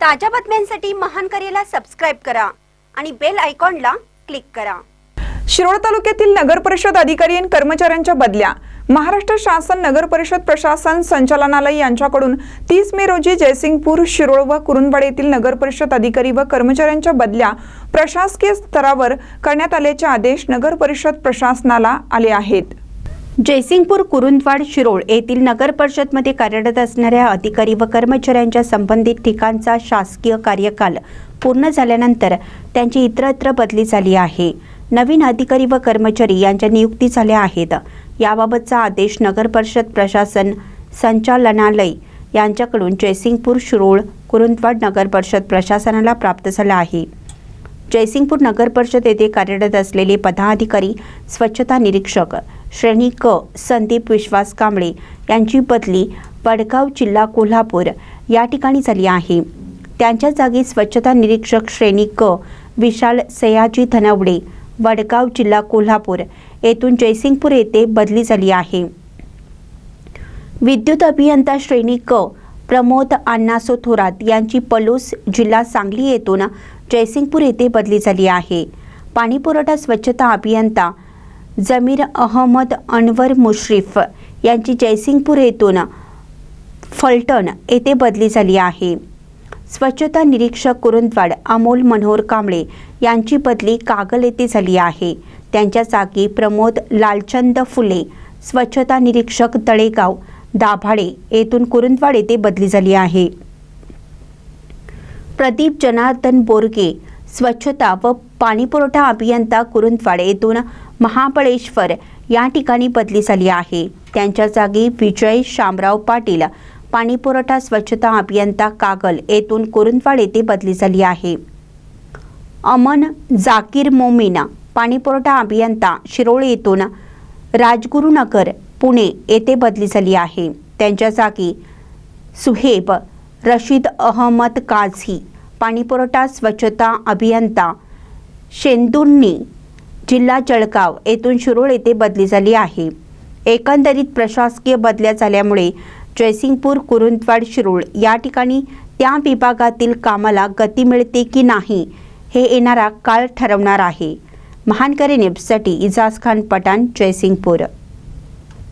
ताज्या बातम्यांसाठी महान करेला सबस्क्राईब करा आणि बेल आयकॉनला क्लिक करा. शिरोळ तालुक्यातील नगर परिषद अधिकारी आणि कर्मचाऱ्यांच्या बदल्या महाराष्ट्र शासन नगर परिषद प्रशासन संचालनालय यांच्याकडून तीस मे रोजी जयसिंगपूर शिरोळ व कुरुंदवाड येथील नगर परिषद अधिकारी व कर्मचाऱ्यांच्या बदल्या प्रशासकीय स्तरावर करण्यात आल्याचे आदेश नगर परिषद प्रशासनाला आले आहेत. जयसिंगपूर कुरुंदवाड शिरोळ येथील नगर परिषदमध्ये कार्यरत असणाऱ्या अधिकारी व कर्मचाऱ्यांच्या संबंधित ठिकाणचा शासकीय कार्यकाल पूर्ण झाल्यानंतर त्यांची इतरत्र बदली झाली आहे. नवीन अधिकारी व कर्मचारी यांच्या नियुक्ती झाल्या आहेत. याबाबतचा आदेश नगर परिषद प्रशासन संचालनालय यांच्याकडून जयसिंगपूर शिरोळ कुरुंदवाड नगर परिषद प्रशासनाला प्राप्त झाला आहे. जयसिंगपूर नगर परिषद येथे कार्यरत असलेले पदाधिकारी स्वच्छता निरीक्षक श्रेणी क संदीप विश्वास कांबळे यांची बदली वडगाव जिल्हा कोल्हापूर या ठिकाणी झाली आहे. त्यांच्या जागी स्वच्छता निरीक्षक श्रेणी क विशाल सयाजी धनवडे वडगाव जिल्हा कोल्हापूर येथून जयसिंगपूर येथे बदली झाली आहे. विद्युत अभियंता श्रेणी क प्रमोद अण्णासो थोरात यांची पलूस जिल्हा सांगली येथून जयसिंगपूर येथे बदली झाली आहे. पाणीपुरवठा स्वच्छता अभियंता जमीर अहमद अनवर मुश्रीफ यांची जयसिंगपूर येथून फलटण येथे बदली झाली आहे. स्वच्छता निरीक्षक कुरुंदवाड अमोल मनोहर कांबळे यांची बदली कागल येथे झाली आहे. त्यांच्या जागी प्रमोद लालचंद फुले स्वच्छता निरीक्षक तळेगाव दाभाडे येथून कुरुंदवाड येथे बदली झाली आहे. प्रदीप जनार्दन बोरगे स्वच्छता व पाणीपुरवठा अभियंता कुरुंदवाड येथून महाबळेश्वर या ठिकाणी बदली झाली आहे. त्यांच्या जागी विजय शामराव पाटील पाणीपुरवठा स्वच्छता अभियंता कागल येथून कुरुंदवाड येथे बदली झाली आहे. अमन जाकीर मोमीना पाणीपुरवठा अभियंता शिरोळ येथून राजगुरुनगर पुणे येथे बदली झाली आहे. त्यांच्या जागी सुहेब रशीद अहमद काझी पाणीपुरवठा स्वच्छता अभियंता शेंदुर्णी जिल्हा जळगाव येथून शिरोळ येथे बदली झाली आहे. एकंदरीत प्रशासकीय बदल्या झाल्यामुळे जयसिंगपूर कुरुंदवाड शिरोळ या ठिकाणी त्या विभागातील कामाला गती मिळते की नाही हे येणारा काळ ठरवणार आहे. महानकरी न्यूजसाठी इजाज खान पठाण जयसिंगपूर.